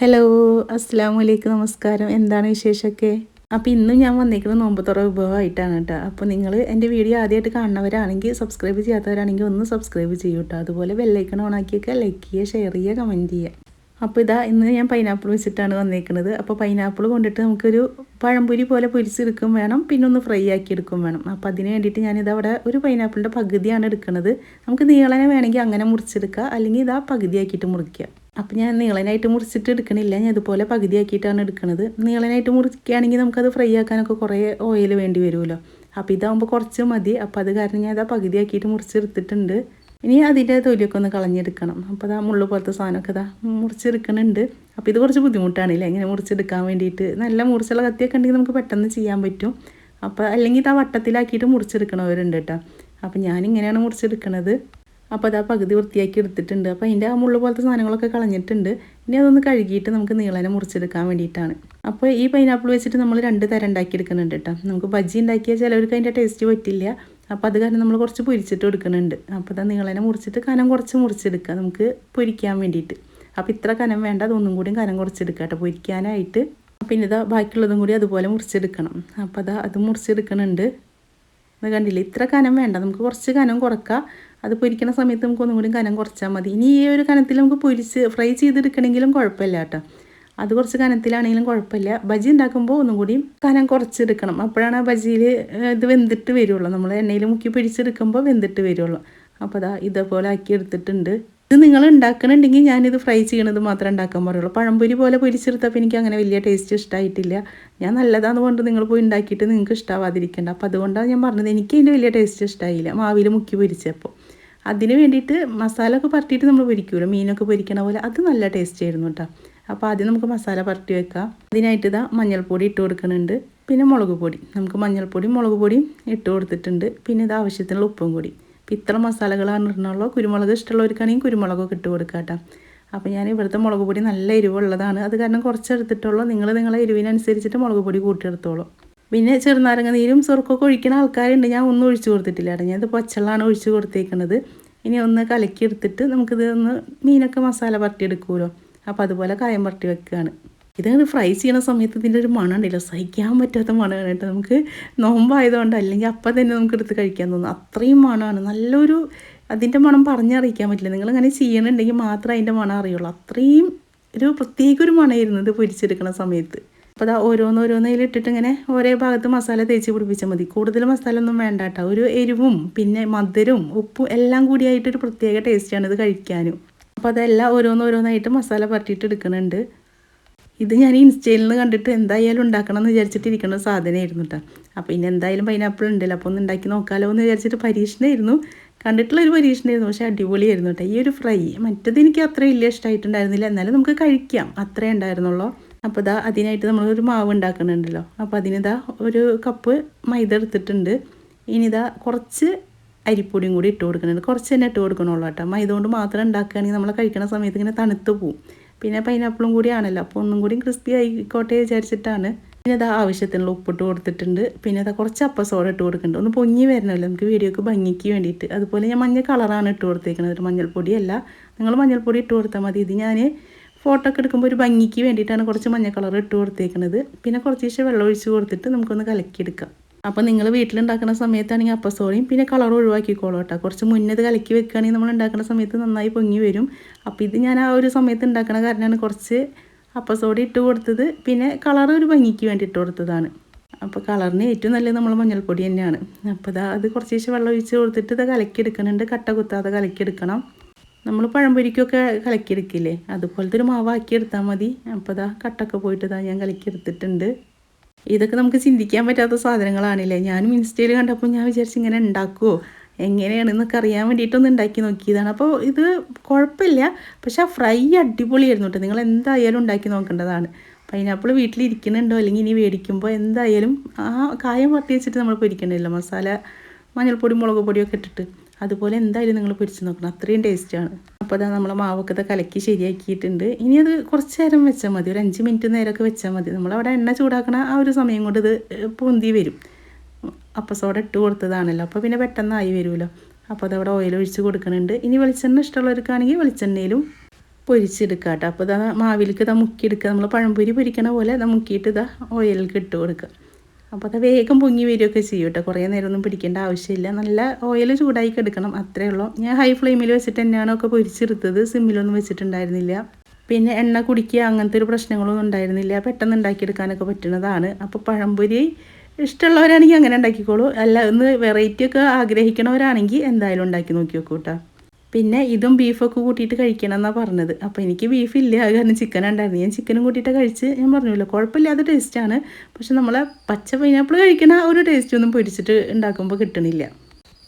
Hello അസ്സാം വലൈക്കും നമസ്കാരം എന്താണ് വിശേഷമൊക്കെ? അപ്പോൾ ഇന്നും ഞാൻ വന്നിരിക്കുന്നത് നോമ്പത്തുറ വിഭവമായിട്ടാണ് കേട്ടോ. അപ്പോൾ നിങ്ങൾ എന്റെ വീഡിയോ ആദ്യമായിട്ട് കാണുന്നവരാണെങ്കിൽ സബ്സ്ക്രൈബ് ചെയ്യാത്തവരാണെങ്കിൽ ഒന്ന് സബ്സ്ക്രൈബ് ചെയ്യൂ കേട്ടോ. അതുപോലെ ബെല്ലൈക്കൺ ഓണാക്കിയൊക്കെ ലൈക്ക് ചെയ്യുക ഷെയർ ചെയ്യുക കമന്റ് ചെയ്യുക. അപ്പോൾ ഇതാ ഇന്ന് ഞാൻ പൈനാപ്പിൾ വെച്ചിട്ടാണ് വന്നേക്കുന്നത് അപ്പോൾ പൈനാപ്പിൾ കൊണ്ടിട്ട് നമുക്കൊരു പഴംപൊരി പോലെ പൊരിച്ചെടുക്കും വേണം. പിന്നെ ഒന്ന് ഫ്രൈ ആക്കി എടുക്കും വേണം. അപ്പോൾ അതിന് വേണ്ടിയിട്ട് ഞാനിത് അവിടെ ഒരു പൈനാപ്പിളിന്റെ പകുതിയാണ് എടുക്കുന്നത് നമുക്ക് നീളനെ വേണമെങ്കിൽ അങ്ങനെ മുറിച്ചെടുക്കുക അല്ലെങ്കിൽ ഇതാ പകുതിയാക്കിയിട്ട് മുറിക്കുക അപ്പോൾ ഞാൻ നീളനായിട്ട് മുറിച്ചിട്ട് എടുക്കണില്ല. ഞാൻ ഇതുപോലെ പകുതിയാക്കിയിട്ടാണ് എടുക്കുന്നത് നീളനായിട്ട് മുറിക്കുകയാണെങ്കിൽ നമുക്കത് ഫ്രൈ ആക്കാനൊക്കെ കുറേ ഓയിൽ വേണ്ടി വരുമല്ലോ. അപ്പോൾ ഇതാകുമ്പോൾ കുറച്ച് മതി. അപ്പോൾ അത് കാരണം ഞാൻ ഇതാ പകുതിയാക്കിയിട്ട് മുറിച്ചെടുത്തിട്ടുണ്ട്. ഇനി അതിന്റെ തൊലിയൊക്കെ ഒന്ന് കളഞ്ഞെടുക്കണം. അപ്പോൾ അതാ മുള്ളു പോലത്തെ സാധനമൊക്കെ ഇതാ മുറിച്ചെടുക്കണുണ്ട്. അപ്പോൾ ഇത് കുറച്ച് ബുദ്ധിമുട്ടാണ് ഇല്ലേ ഇങ്ങനെ മുറിച്ചെടുക്കാൻ വേണ്ടിയിട്ട്. നല്ല മുറിച്ചുള്ള കത്തിയൊക്കെ ഉണ്ടെങ്കിൽ നമുക്ക് പെട്ടെന്ന് ചെയ്യാൻ പറ്റും. അപ്പോൾ അല്ലെങ്കിൽ ഇതാ വട്ടത്തിലാക്കിയിട്ട് മുറിച്ചെടുക്കണവരുണ്ട് കേട്ടോ. അപ്പോൾ ഞാനിങ്ങനെയാണ് മുറിച്ചെടുക്കണത്. അപ്പോൾ അത് ആ പകുതി വൃത്തിയാക്കി എടുത്തിട്ടുണ്ട്. അപ്പോൾ അതിന്റെ ആ മുള്ള പോലത്തെ സാധനങ്ങളൊക്കെ കളഞ്ഞിട്ടുണ്ട്. ഇനി അതൊന്ന് കഴുകിയിട്ട് നമുക്ക് നീളനെ മുറിച്ചെടുക്കാൻ വേണ്ടിയിട്ടാണ്. അപ്പോൾ ഈ പൈനാപ്പിൾ വെച്ചിട്ട് നമ്മൾ രണ്ട് തരം ഉണ്ടാക്കി എടുക്കുന്നുണ്ട് കേട്ടോ. നമുക്ക് ബജ്ജി ഉണ്ടാക്കിയാൽ ചിലവർക്ക് അതിന്റെ ടേസ്റ്റ് പറ്റില്ല. അപ്പോൾ അത് കാരണം നമ്മൾ കുറച്ച് പൊരിച്ചിട്ട് എടുക്കുന്നുണ്ട് അപ്പോൾ അത് നീളനെ മുറിച്ചിട്ട് കനം കുറച്ച് മുറിച്ചെടുക്കുക. നമുക്ക് പൊരിക്കാൻ വേണ്ടിയിട്ട്. അപ്പോൾ ഇത്ര കനം വേണ്ട അതൊന്നും കൂടി കനം കുറച്ചെടുക്കുക കേട്ടോ. പൊരിക്കാനായിട്ട്. പിന്നെ ഇതാ ബാക്കിയുള്ളതും കൂടി അതുപോലെ മുറിച്ചെടുക്കണം. അപ്പോൾ അതാ അത് മുറിച്ചെടുക്കണുണ്ട് അത് കണ്ടില്ല? ഇത്ര കനം വേണ്ട. നമുക്ക് കുറച്ച് കനം കുറക്കാം. അത് പൊരിക്കുന്ന സമയത്ത് നമുക്ക് ഒന്നും കൂടി കനം കുറച്ചാൽ മതി. ഇനി ഈ ഒരു കനത്തിൽ നമുക്ക് പൊരിച്ച് ഫ്രൈ ചെയ്തെടുക്കണമെങ്കിലും കുഴപ്പമില്ല കേട്ടോ. അത് കുറച്ച് കനത്തിലാണെങ്കിലും കുഴപ്പമില്ല. ബജി ഉണ്ടാക്കുമ്പോൾ ഒന്നും കൂടി കനം കുറച്ചെടുക്കണം. അപ്പോഴാണ് ആ ബജിയിൽ ഇത് വെന്തിട്ട് വരുള്ളൂ. നമ്മൾ എണ്ണയിൽ മുക്കി പിടിച്ചെടുക്കുമ്പോൾ വെന്തിട്ട് വരുള്ളൂ. അപ്പോൾ അതാ ഇതേപോലെ ആക്കി എടുത്തിട്ടുണ്ട്. ഇത് നിങ്ങൾ ഉണ്ടാക്കണമെങ്കിൽ ഞാനിത് ഫ്രൈ ചെയ്യണത് മാത്രമേ ഉണ്ടാക്കാൻ പറയുള്ളൂ. പഴംപൊരി പോലെ പൊരിച്ചെടുത്തപ്പോൾ എനിക്ക് അങ്ങനെ വലിയ ടേസ്റ്റ് ഇഷ്ടമായിട്ടില്ല ഞാൻ നല്ലതാന്ന് കൊണ്ട് നിങ്ങൾ പോയി ഉണ്ടാക്കിയിട്ട് നിങ്ങൾക്ക് ഇഷ്ടമാവാതിരിക്കേണ്ട അപ്പോൾ അതുകൊണ്ടാണ് ഞാൻ പറഞ്ഞത് എനിക്ക് അതിന്റെ വലിയ ടേസ്റ്റ് ഇഷ്ടമായില്ല മാവിൽ മുക്കി പൊരിച്ചപ്പോൾ. അതിന് വേണ്ടിയിട്ട് മസാല ഒക്കെ പരട്ടിയിട്ട് നമ്മൾ പൊരിക്കുമല്ലോ മീനൊക്കെ പൊരിക്കണ പോലെ. അത് നല്ല ടേസ്റ്റ് ആയിരുന്നു കേട്ടോ. അപ്പോൾ ആദ്യം നമുക്ക് മസാല പരട്ടി വെക്കാം. അതിനായിട്ട് ഇതാ മഞ്ഞൾപ്പൊടി ഇട്ട് കൊടുക്കുന്നുണ്ട്. പിന്നെ മുളക് പൊടി. നമുക്ക് മഞ്ഞൾപ്പൊടിയും മുളക് പൊടിയും ഇട്ട് കൊടുത്തിട്ടുണ്ട്. പിന്നെ ഇത് ആവശ്യത്തിനുള്ള ഉപ്പും കൂടി. അപ്പോൾ ഇത്ര മസാലകളാണ് ഇടണുള്ളൂ. കുരുമുളക് ഇഷ്ടമുള്ളവർക്കാണെങ്കിൽ കുരുമുളകൊക്കെ ഇട്ട് കൊടുക്കാം കേട്ടോ. അപ്പോൾ ഞാൻ ഇവിടുത്തെ മുളക് പൊടി നല്ല എരിവുള്ളതാണ്. അത് കാരണം കുറച്ചെടുത്തിട്ടുള്ളൂ നിങ്ങൾ നിങ്ങളെ എരിവിനനുസരിച്ചിട്ട് മുളക് പൊടി കൂട്ടിയെടുത്തോളൂ. പിന്നെ ചെറുനാരങ്ങ നീരും സുറുക്കൊക്കെ ഒഴിക്കുന്ന ആൾക്കാരുണ്ട്. ഞാൻ ഒന്നും ഒഴിച്ചു കൊടുത്തിട്ടില്ല കേട്ടോ. ഞാനിത് ഒഴിച്ചു ഒഴിച്ച് കൊടുത്തേക്കുന്നത് ഇനി ഒന്ന് കലക്കി എടുത്തിട്ട് നമുക്കിത് ഒന്ന് മീനൊക്കെ മസാല പരട്ടിയെടുക്കുമല്ലോ. അപ്പോൾ അതുപോലെ കായം പുരട്ടി വെക്കുകയാണ് ഇതങ്ങനെ ഫ്രൈ ചെയ്യണ സമയത്ത് ഇതിന്റെ ഒരു മണമുണ്ടല്ലോ സഹിക്കാൻ പറ്റാത്ത മണമാണ് കേട്ടോ. നമുക്ക് നോമ്പായതുകൊണ്ട് അല്ലെങ്കിൽ അപ്പം തന്നെ നമുക്ക് എടുത്ത് കഴിക്കാൻ തോന്നും. അത്രയും മണമാണ്. നല്ലൊരു അതിന്റെ മണം പറഞ്ഞറിയിക്കാൻ പറ്റില്ല. നിങ്ങളങ്ങനെ ചെയ്യണമുണ്ടെങ്കിൽ മാത്രം അതിന്റെ മണം അറിയുള്ളൂ. അത്രയും ഒരു പ്രത്യേക ഒരു മണമായിരുന്നു ഇത് പൊരിച്ചെടുക്കണ സമയത്ത്. അപ്പോൾ അതാ ഓരോന്നോരോന്നതിൽ ഇട്ടിട്ട് ഇങ്ങനെ ഓരോ ഭാഗത്ത് മസാല തേച്ച് പിടിപ്പിച്ചാൽ മതി. കൂടുതൽ മസാല ഒന്നും വേണ്ട കേട്ടോ. ഒരു എരിവും പിന്നെ മധുരവും ഉപ്പും എല്ലാം കൂടിയായിട്ടൊരു പ്രത്യേക ടേസ്റ്റാണ് ഇത് കഴിക്കാനും. അപ്പോൾ അതെല്ലാം ഓരോന്നോരോന്നായിട്ട് മസാല പരട്ടിയിട്ട് എടുക്കുന്നുണ്ട് ഇത് ഞാൻ ഇൻസ്റ്റയിൽ നിന്ന് കണ്ടിട്ട് എന്തായാലും ഉണ്ടാക്കണം എന്ന് വിചാരിച്ചിട്ടിരിക്കുന്ന സാധനമായിരുന്നു കേട്ടോ അപ്പോൾ ഇനി എന്തായാലും പൈനാപ്പിൾ ഉണ്ടല്ലോ. അപ്പോൾ ഒന്ന് ഉണ്ടാക്കി നോക്കാമല്ലോ എന്ന് വിചാരിച്ചിട്ട് പരീക്ഷണമായിരുന്നു കണ്ടിട്ടുള്ള ഒരു പരീക്ഷണമായിരുന്നു പക്ഷേ അടിപൊളിയായിരുന്നു കേട്ടോ ഈ ഒരു ഫ്രൈ മറ്റത് എനിക്ക് അത്ര വലിയ ഇഷ്ടമായിട്ടുണ്ടായിരുന്നില്ല എന്നാലും നമുക്ക് കഴിക്കാം. അത്രേ ഉണ്ടായിരുന്നുള്ളൂ. അപ്പോൾ ഇതാ അതിനായിട്ട് നമ്മളൊരു മാവ് ഉണ്ടാക്കുന്നുണ്ടല്ലോ അപ്പോൾ അതിനിതാ ഒരു കപ്പ് മൈദ എടുത്തിട്ടുണ്ട്. ഇനിതാ കുറച്ച് അരിപ്പൊടിയും കൂടി ഇട്ട് കൊടുക്കുന്നുണ്ട് കുറച്ച് തന്നെ ഇട്ട് കൊടുക്കണുള്ളൂ കേട്ടോ. മൈദ കൊണ്ട് മാത്രം ഉണ്ടാക്കുകയാണെങ്കിൽ നമ്മൾ കഴിക്കുന്ന സമയത്ത് ഇങ്ങനെ തണുത്ത് പോവും. പിന്നെ പൈനാപ്പിളും കൂടി ആണല്ലോ. അപ്പോൾ ഒന്നും കൂടി ക്രിസ്പി ആയിക്കോട്ടെ വിചാരിച്ചിട്ടാണ്. പിന്നെ അത് ആവശ്യത്തിനുള്ള ഉപ്പിട്ട് കൊടുത്തിട്ടുണ്ട്. പിന്നെ അത് കുറച്ച് അപ്പ സോഡ ഇട്ട് കൊടുക്കുന്നുണ്ട്. ഒന്ന് പൊങ്ങി വരണമല്ലോ. നമുക്ക് വീഡിയോക്ക് ഭംഗിക്ക് വേണ്ടിയിട്ട്. അതുപോലെ ഞാൻ മഞ്ഞ കളറാണ് ഇട്ട് കൊടുത്തേക്കുന്നത് മഞ്ഞൾപ്പൊടിയല്ല. നിങ്ങൾ മഞ്ഞൾപ്പൊടി ഇട്ട് കൊടുത്താൽ മതി. ഇത് ഞാൻ ഫോട്ടോ ഒക്കെ എടുക്കുമ്പോൾ ഒരു ഭംഗിക്ക് വേണ്ടിയിട്ടാണ് കുറച്ച് മഞ്ഞ കളർ ഇട്ട് കൊടുത്തേക്കുന്നത് പിന്നെ കുറച്ച് വെള്ളം ഒഴിച്ച് കൊടുത്തിട്ട് നമുക്കൊന്ന് കലക്കിയെടുക്കാം. അപ്പോൾ നിങ്ങൾ വീട്ടിലുണ്ടാക്കുന്ന സമയത്താണെങ്കിൽ അപ്പസോളിയും പിന്നെ കളർ ഒഴിവാക്കിക്കോളൂ കേട്ടോ. കുറച്ച് മുന്നത് കലക്കി വെക്കുകയാണെങ്കിൽ നമ്മൾ ഉണ്ടാക്കുന്ന സമയത്ത് നന്നായി പൊങ്ങി വരും. അപ്പോൾ ഇത് ഞാൻ ആ ഒരു സമയത്ത് ഉണ്ടാക്കുന്ന കാരണമാണ് കുറച്ച് അപ്പസോടി ഇട്ട് കൊടുത്തത്. പിന്നെ കളർ ഒരു ഭംഗിക്ക് വേണ്ടി ഇട്ട് കൊടുത്തതാണ്. അപ്പോൾ കളറിന് ഏറ്റവും നല്ലത് നമ്മൾ മഞ്ഞൾപ്പൊടി തന്നെയാണ്. അപ്പോൾ ഇതാ അത് കുറച്ച് ശേഷം വെള്ളം ഒഴിച്ച് കൊടുത്തിട്ട് ഇത് കലക്കിയെടുക്കുന്നുണ്ട് കട്ട കുത്താതെ കലക്കിയെടുക്കണം നമ്മൾ പഴംപൊരിക്കൊക്കെ കലക്കിയെടുക്കില്ലേ അതുപോലത്തെ ഒരു മാവാക്കി എടുത്താൽ മതി. അപ്പോൾ ഇതാ കട്ടൊക്കെ പോയിട്ട് ഇതാ ഞാൻ കലക്കിയെടുത്തിട്ടുണ്ട് ഇതൊക്കെ നമുക്ക് ചിന്തിക്കാൻ പറ്റാത്ത സാധനങ്ങളാണല്ലേ? ഞാനും ഇൻസ്റ്റയിൽ കണ്ടപ്പോൾ ഞാൻ വിചാരിച്ചു ഇങ്ങനെ ഉണ്ടാക്കുമോ എങ്ങനെയാണെന്നൊക്കെ അറിയാൻ വേണ്ടിയിട്ടൊന്ന് ഉണ്ടാക്കി നോക്കിയതാണ്. അപ്പോൾ ഇത് കുഴപ്പമില്ല. പക്ഷെ ആ ഫ്രൈ അടിപൊളിയായിരുന്നു കേട്ടോ. നിങ്ങൾ എന്തായാലും ഉണ്ടാക്കി നോക്കേണ്ടതാണ്. പൈനാപ്പിൾ വീട്ടിലിരിക്കുന്നുണ്ടോ? അല്ലെങ്കിൽ ഇനി മേടിക്കുമ്പോൾ എന്തായാലും ആ കായം വട്ടി വെച്ചിട്ട് നമ്മൾ പൊരിക്കണമല്ലോ മസാല മഞ്ഞൾപ്പൊടി മുളക് പൊടിയൊക്കെ ഇട്ടിട്ട്. അതുപോലെ എന്തായാലും നിങ്ങൾ പൊരിച്ച് നോക്കണം. അത്രയും ടേസ്റ്റാണ്. അപ്പോൾ അതാ നമ്മൾ മാവൊക്കെ കലക്കി ശരിയാക്കിയിട്ടുണ്ട്. ഇനി അത് കുറച്ച് നേരം വെച്ചാൽ മതി. ഒരു അഞ്ച് മിനിറ്റ് നേരമൊക്കെ വെച്ചാൽ മതി. നമ്മളവിടെ എണ്ണ ചൂടാക്കണ ആ ഒരു സമയം കൊണ്ട് ഇത് പൊന്തി വരും. അപ്പം സോഡ ഇട്ട് കൊടുത്തതാണല്ലോ. അപ്പോൾ പിന്നെ പെട്ടെന്ന് ആയി വരുമല്ലോ അപ്പോൾ അതവിടെ ഓയിൽ ഒഴിച്ച് കൊടുക്കുന്നുണ്ട് ഇനി വെളിച്ചെണ്ണ ഇഷ്ടമുള്ളവർക്കാണെങ്കിൽ വെളിച്ചെണ്ണയിലും പൊരിച്ചെടുക്കുക കേട്ടോ. അപ്പോൾ ഇതാ മാവിലേക്ക് ഇതാ മുക്കിയെടുക്കുക നമ്മൾ പഴംപൊരി പൊരിക്കണ പോലെ ഇതാ മുക്കിയിട്ട് ഇതാ ഓയിലിലേക്ക് ഇട്ട് കൊടുക്കുക അപ്പോൾ അത് വേഗം പൊങ്ങി വരികയൊക്കെ ചെയ്യും കേട്ടോ കുറേ നേരമൊന്നും പിടിക്കേണ്ട ആവശ്യമില്ല. നല്ല ഓയിൽ ചൂടായി എടുക്കണം അത്രേ ഉള്ളൂ. ഞാൻ ഹൈ ഫ്ലെയിമിൽ വെച്ചിട്ട് തന്നെയാണ് ഒക്കെ പൊരിച്ചെടുത്തത്. സിമ്മിലൊന്നും വെച്ചിട്ടുണ്ടായിരുന്നില്ല. പിന്നെ എണ്ണ കുടിക്കുക അങ്ങനത്തെ ഒരു പ്രശ്നങ്ങളൊന്നും ഉണ്ടായിരുന്നില്ല. പെട്ടെന്ന് ഉണ്ടാക്കിയെടുക്കാനൊക്കെ പറ്റുന്നതാണ്. അപ്പോൾ പഴംപൊരി ഇഷ്ടമുള്ളവരാണെങ്കിൽ അങ്ങനെ ഉണ്ടാക്കിക്കോളൂ. അല്ല ഒന്ന് വെറൈറ്റി ഒക്കെ ആഗ്രഹിക്കണവരാണെങ്കിൽ എന്തായാലും ഉണ്ടാക്കി നോക്കി നോക്കൂ കേട്ടോ പിന്നെ ഇതും ബീഫൊക്കെ കൂട്ടിയിട്ട് കഴിക്കണം എന്നാണ് പറഞ്ഞത്. അപ്പോൾ എനിക്ക് ബീഫ് കാരണം ചിക്കൻ ഉണ്ടായിരുന്നു. ഞാൻ ചിക്കനും കൂട്ടിയിട്ട് കഴിച്ച് ഞാൻ പറഞ്ഞല്ലോ കുഴപ്പമില്ലാത്ത ടേസ്റ്റാണ് പക്ഷെ നമ്മൾ പച്ച പൈനാപ്പിൾ കഴിക്കണ ഒരു ടേസ്റ്റ് ഒന്നും പൊരിച്ചിട്ട് ഉണ്ടാക്കുമ്പോൾ കിട്ടണില്ല.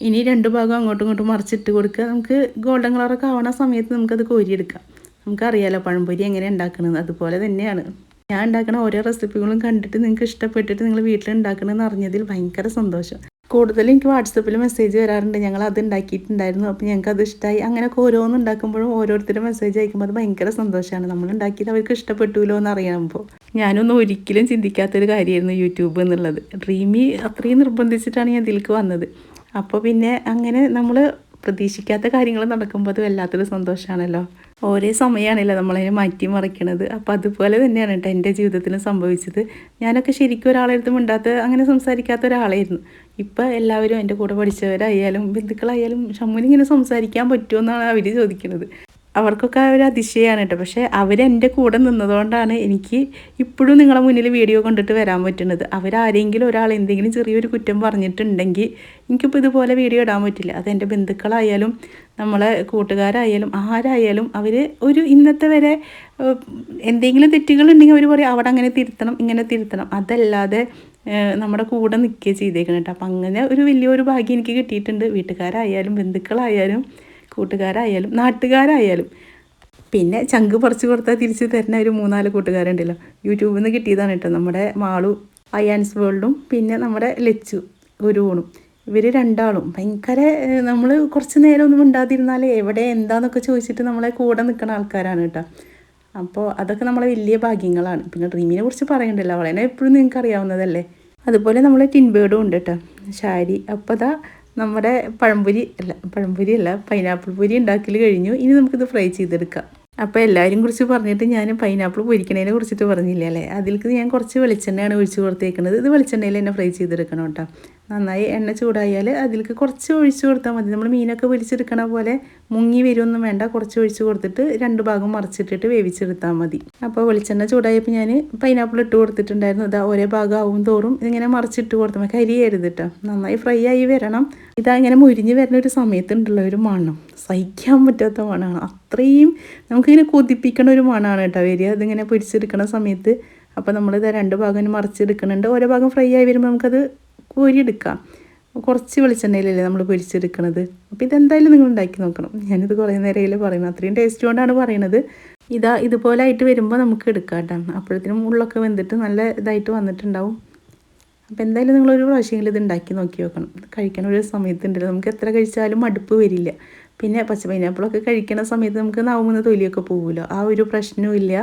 ഇനി രണ്ട് ഭാഗം അങ്ങോട്ടും ഇങ്ങോട്ടും മറിച്ചിട്ട് കൊടുക്കുക. നമുക്ക് ഗോൾഡൻ കളറൊക്കെ ആവണ സമയത്ത് നമുക്കത് കോരിയെടുക്കാം. നമുക്കറിയാലോ പഴംപൊരി എങ്ങനെ ഉണ്ടാക്കണമെന്ന് അതുപോലെ തന്നെയാണ്. ഞാൻ ഉണ്ടാക്കുന്ന ഓരോ റെസിപ്പികളും കണ്ടിട്ട് നിങ്ങൾക്ക് ഇഷ്ടപ്പെട്ടിട്ട് നിങ്ങൾ വീട്ടിൽ ഉണ്ടാക്കണമെന്ന് അറിഞ്ഞതിൽ ഭയങ്കര സന്തോഷം. കൂടുതലും എനിക്ക് വാട്സപ്പിൽ മെസ്സേജ് വരാറുണ്ട്. ഞങ്ങൾ അത് ഉണ്ടാക്കിയിട്ടുണ്ടായിരുന്നു. അപ്പോൾ ഞങ്ങൾക്ക് അത് ഇഷ്ടമായി അങ്ങനെയൊക്കെ ഓരോന്ന് ഉണ്ടാക്കുമ്പോഴും ഓരോരുത്തരും മെസ്സേജ് അയക്കുമ്പോൾ അത് ഭയങ്കര സന്തോഷമാണ്. നമ്മൾ ഉണ്ടാക്കിയത് അവർക്ക് ഇഷ്ടപ്പെട്ടുല്ലോ എന്ന് അറിയുമ്പോൾ ഞാനൊന്നും ഒരിക്കലും ചിന്തിക്കാത്തൊരു കാര്യമായിരുന്നു യൂട്യൂബ് എന്നുള്ളത്. ഡ്രീമി അത്രയും നിർബന്ധിച്ചിട്ടാണ് ഞാൻ ഇതിലേക്ക് വന്നത്. അപ്പോൾ പിന്നെ അങ്ങനെ നമ്മൾ പ്രതീക്ഷിക്കാത്ത കാര്യങ്ങൾ നടക്കുമ്പോൾ അത് വല്ലാത്തൊരു സന്തോഷമാണല്ലോ. ഓരോ സമയമാണല്ലോ നമ്മളതിനെ മാറ്റി മറിക്കണത് അപ്പോൾ അതുപോലെ തന്നെയാണ് കേട്ടോ എന്റെ ജീവിതത്തിലും സംഭവിച്ചത്. ഞാനൊക്കെ ശരിക്കും ഒരാളെടുത്ത് മിണ്ടാത്ത അങ്ങനെ സംസാരിക്കാത്ത ഒരാളായിരുന്നു. ഇപ്പം എല്ലാവരും എന്റെ കൂടെ പഠിച്ചവരായാലും ബന്ധുക്കളായാലും ഷമ്മുനിങ്ങനെ സംസാരിക്കാൻ പറ്റുമോ എന്നാണ് അവർ ചോദിക്കുന്നത്. അവർക്കൊക്കെ ഒരു അതിശയമാണ് കേട്ടോ. പക്ഷേ അവരെന്റെ കൂടെ നിന്നതുകൊണ്ടാണ് എനിക്ക് ഇപ്പോഴും നിങ്ങളെ മുന്നിൽ വീഡിയോ കണ്ടിട്ട് വരാൻ പറ്റുന്നത്. അവരാരെങ്കിലും ഒരാൾ എന്തെങ്കിലും ചെറിയൊരു കുറ്റം പറഞ്ഞിട്ടുണ്ടെങ്കിൽ എനിക്കിപ്പോൾ ഇതുപോലെ വീഡിയോ ഇടാൻ പറ്റില്ല. അത് എന്റെ ബന്ധുക്കളായാലും നമ്മളെ കൂട്ടുകാരായാലും ആരായാലും അവർ ഒരു ഇന്നത്തെ വരെ എന്തെങ്കിലും തെറ്റുകളുണ്ടെങ്കിൽ അവർ പറയും അവിടെ അങ്ങനെ തിരുത്തണം ഇങ്ങനെ തിരുത്തണം. അതല്ലാതെ നമ്മുടെ കൂടെ നിൽക്കുക ചെയ്തേക്കണം കേട്ടോ അപ്പം അങ്ങനെ ഒരു വലിയൊരു ഭാഗ്യം എനിക്ക് കിട്ടിയിട്ടുണ്ട്. വീട്ടുകാരായാലും ബന്ധുക്കളായാലും കൂട്ടുകാരായാലും നാട്ടുകാരായാലും. പിന്നെ ചങ്ക് പറിച്ച് കൊടുത്താൽ തിരിച്ച് തരുന്ന ഒരു മൂന്നാൽ കൂട്ടുകാരുണ്ടല്ലോ. യൂട്യൂബിൽ നിന്ന് കിട്ടിയതാണ് കേട്ടോ നമ്മുടെ മാളു അയാൻസ് വേൾഡും പിന്നെ നമ്മുടെ ലച്ചു ഗുരുവണും. ഇവർ രണ്ടാളും. ഭയങ്കര നമ്മൾ കുറച്ച് നേരം ഒന്നും മിണ്ടാതിരുന്നാൽ എവിടെ എന്താന്നൊക്കെ ചോദിച്ചിട്ട് നമ്മളെ കൂടെ നിൽക്കുന്ന ആൾക്കാരാണ് കേട്ടോ അപ്പോൾ അതൊക്കെ നമ്മളെ വലിയ ഭാഗ്യങ്ങളാണ്. പിന്നെ ഡ്രീമിനെ കുറിച്ച് പറയണ്ടല്ലോ. അവളെ എപ്പോഴും നിങ്ങൾക്ക് അറിയാവുന്നതല്ലേ. അതുപോലെ നമ്മൾ ടിൻബേഡും ഉണ്ട് കേട്ടോ ശാരി. അപ്പോൾ അതാ നമ്മുടെ പഴംപൊരി അല്ല പഴംപൊരി അല്ല പൈനാപ്പിൾ പൊരി ഉണ്ടാക്കൽ കഴിഞ്ഞു. ഇനി നമുക്കിത് ഫ്രൈ ചെയ്തെടുക്കാം. അപ്പോൾ എല്ലാവരും കുറിച്ച് പറഞ്ഞിട്ട് ഞാൻ പൈനാപ്പിൾ പൊരിക്കണതിനെ കുറിച്ചിട്ട് പറഞ്ഞില്ല അല്ലേ? അതിലേക്ക് ഞാൻ കുറച്ച് വെളിച്ചെണ്ണയാണ് ഒഴിച്ച് കൊടുത്തേക്കുന്നത് ഇത് വെളിച്ചെണ്ണയിൽ തന്നെ ഫ്രൈ ചെയ്തെടുക്കണം കേട്ടോ. നന്നായി എണ്ണ ചൂടായാൽ അതിലേക്ക് കുറച്ച് ഒഴിച്ചു കൊടുത്താൽ മതി. നമ്മൾ മീനൊക്കെ പൊരിച്ചെടുക്കണ പോലെ മുങ്ങി വരുമൊന്നും വേണ്ട. കുറച്ച് ഒഴിച്ചു കൊടുത്തിട്ട് രണ്ട് ഭാഗം മറിച്ചിട്ടിട്ട് വേവിച്ചെടുത്താൽ മതി. അപ്പോൾ വെളിച്ചെണ്ണ ചൂടായപ്പോൾ ഞാൻ പൈനാപ്പിൾ ഇട്ട് കൊടുത്തിട്ടുണ്ടായിരുന്നു. ഇതാ ഒരേ ഭാഗം ആവും തോറും ഇതിങ്ങനെ മറിച്ചിട്ട് കൊടുത്തുമ്പോൾ കരിയരുത് കേട്ടോ നന്നായി ഫ്രൈ ആയി വരണം. ഇതാ ഇങ്ങനെ മുരിഞ്ഞ് വരുന്ന ഒരു സമയത്തുണ്ടല്ലോ ഒരു മണം. സഹിക്കാൻ പറ്റാത്ത മണമാണ് അത്രയും നമുക്കിങ്ങനെ കൊതിപ്പിക്കണ ഒരു മണമാണ് കേട്ടോ വരിക. ഇതിങ്ങനെ പൊരിച്ചെടുക്കണ സമയത്ത്. അപ്പോൾ നമ്മളിത് രണ്ട് ഭാഗം മറിച്ചെടുക്കുന്നുണ്ട് ഓരോ ഭാഗം ഫ്രൈ ആയി വരുമ്പോൾ നമുക്കത് കോരിയെടുക്കാം കുറച്ച് വെളിച്ചെണ്ണയിലല്ലേ നമ്മൾ പൊരിച്ചെടുക്കണത്? അപ്പോൾ ഇതെന്തായാലും നിങ്ങൾ ഉണ്ടാക്കി നോക്കണം. ഞാനിത് കുറേ നേരയിൽ പറയുന്നത്. അത്രയും ടേസ്റ്റ് കൊണ്ടാണ് പറയണത്. ഇതാ ഇതുപോലെ ആയിട്ട് വരുമ്പോൾ നമുക്ക് എടുക്കാം കേട്ടോ. അപ്പോഴത്തേനും ഉള്ളൊക്കെ വെന്തിട്ട് നല്ല ഇതായിട്ട് വന്നിട്ടുണ്ടാവും. അപ്പോൾ എന്തായാലും നിങ്ങളൊരു പ്രാവശ്യമെങ്കിലും ഇത് ഉണ്ടാക്കി നോക്കി നോക്കണം. കഴിക്കണ ഒരു സമയത്തുണ്ടല്ലോ. നമുക്ക് എത്ര കഴിച്ചാലും മടുപ്പ് വരില്ല. പിന്നെ പച്ച പൈനാപ്പിളൊക്കെ കഴിക്കണ സമയത്ത് നമുക്ക് നാവുമെന്ന് തൊലിയൊക്കെ പോകുമല്ലോ ആ ഒരു പ്രശ്നവും ഇല്ല.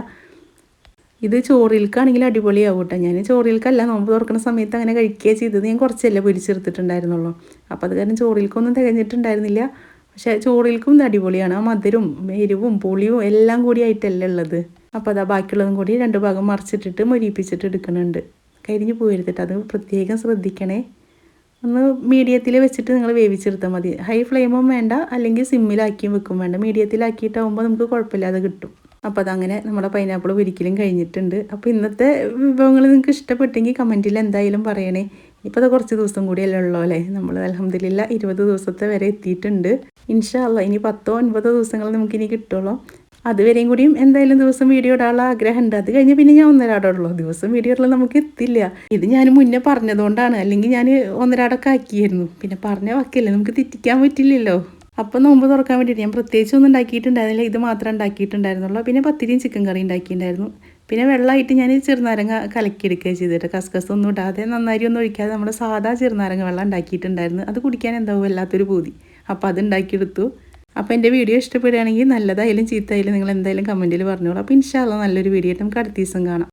ഇത് ചോറിൽക്കാണെങ്കിൽ അടിപൊളിയാവും കേട്ടോ ഞാൻ ചോറിൽക്കല്ല നോമ്പ് തുറക്കുന്ന സമയത്ത് അങ്ങനെ കഴിക്കുകയാണ് ചെയ്തത്. ഞാൻ കുറച്ചല്ലേ പൊരിച്ചെടുത്തിട്ടുണ്ടായിരുന്നുള്ളൂ. അപ്പോൾ അത് കാരണം ചോറിൽക്കൊന്നും തികഞ്ഞിട്ടുണ്ടായിരുന്നില്ല. പക്ഷേ ചോറിൽക്കും ഇത് അടിപൊളിയാണ്. ആ മധുരവും എരിവും പുളിയും എല്ലാം കൂടി ആയിട്ടല്ലേ ഉള്ളത്. അപ്പോൾ അതാ ബാക്കിയുള്ളതും കൂടി രണ്ട് ഭാഗം മറിച്ചിട്ടിട്ട് മൊരിപ്പിച്ചിട്ട് എടുക്കുന്നുണ്ട്. കരിഞ്ഞു പോയിരുത്തിട്ട് അത് പ്രത്യേകം ശ്രദ്ധിക്കണേ. ഒന്ന് മീഡിയത്തിൽ വെച്ചിട്ട് നിങ്ങൾ വേവിച്ചെടുത്താൽ മതി. ഹൈ ഫ്ലെയിമും വേണ്ട. അല്ലെങ്കിൽ സിമ്മിലാക്കിയും വെക്കും വേണ്ട. മീഡിയത്തിലാക്കിയിട്ടാവുമ്പോൾ നമുക്ക് കുഴപ്പമില്ലാതെ കിട്ടും. അപ്പോൾ അതങ്ങനെ നമ്മുടെ പൈനാപ്പിൾ ഒരിക്കലും കഴിഞ്ഞിട്ടുണ്ട്. അപ്പോൾ ഇന്നത്തെ വിഭവങ്ങൾ നിങ്ങൾക്ക് ഇഷ്ടപ്പെട്ടെങ്കിൽ കമന്റിൽ എന്തായാലും പറയണേ. ഇപ്പോൾ അത് കുറച്ച് ദിവസം കൂടിയല്ലേ ഉള്ളൂ അല്ലേ? നമ്മൾ അലഹമ്മദില്ല ഇരുപത് ദിവസത്തെ വരെ എത്തിയിട്ടുണ്ട്. ഇൻഷാല്ല ഇനി പത്തോ ഒൻപതോ ദിവസങ്ങൾ നമുക്ക് ഇനി കിട്ടുള്ളൂ. അതുവരെയും കൂടിയും എന്തായാലും ദിവസം വീഡിയോ ഇടാനുള്ള ആഗ്രഹം ഉണ്ട് അത് കഴിഞ്ഞ് പിന്നെ ഞാൻ ഒന്നരാടുള്ളൂ ദിവസം വീഡിയോ ഇടലും നമുക്ക് എത്തില്ല. ഇത് ഞാൻ മുന്നേ പറഞ്ഞതുകൊണ്ടാണ്. അല്ലെങ്കിൽ ഞാൻ ഒന്നരാടൊക്കെ ആക്കിയായിരുന്നു. പിന്നെ പറഞ്ഞ വാക്കിയല്ലേ നമുക്ക് തെറ്റിക്കാൻ പറ്റില്ലല്ലോ. അപ്പം നോമ്പ് തുറക്കാൻ വേണ്ടിയിട്ട് ഞാൻ പ്രത്യേകിച്ച് ഒന്നും ഉണ്ടാക്കിയിട്ടുണ്ടായിരുന്നില്ല. ഇത് മാത്രമേ ഉണ്ടാക്കിയിട്ടുണ്ടായിരുന്നുള്ളൂ. പിന്നെ പത്തിരിയും ചിക്കൻ കറി ഉണ്ടാക്കിയിട്ടുണ്ടായിരുന്നു. പിന്നെ വെള്ളമായിട്ട് ഞാൻ ചെറുനാരങ്ങ കലക്കിയെടുക്കുക ചെയ്തിട്ട് കസ്കസ് ഒന്നും ഇടാതെ നന്നായി ഒന്നും ഒഴിക്കാതെ നമ്മൾ സാധാ ചെറുനാരങ്ങ വെള്ളം ഉണ്ടാക്കിയിട്ടുണ്ടായിരുന്നു. അത് കുടിക്കാൻ എന്താവും വല്ലാത്തൊരു പൂതി. അപ്പോൾ അത് ഉണ്ടാക്കിയെടുത്തു. അപ്പോൾ എന്റെ വീഡിയോ ഇഷ്ടപ്പെടുകയാണെങ്കിൽ നല്ലതായാലും ചീത്തയായാലും നിങ്ങൾ എന്തായാലും കമന്റിൽ പറഞ്ഞോളൂ. അപ്പോൾ ഇൻഷാല്ല നല്ലൊരു വീഡിയോ ആയിട്ട് നമുക്ക് അടുത്ത ദിവസം കാണാം.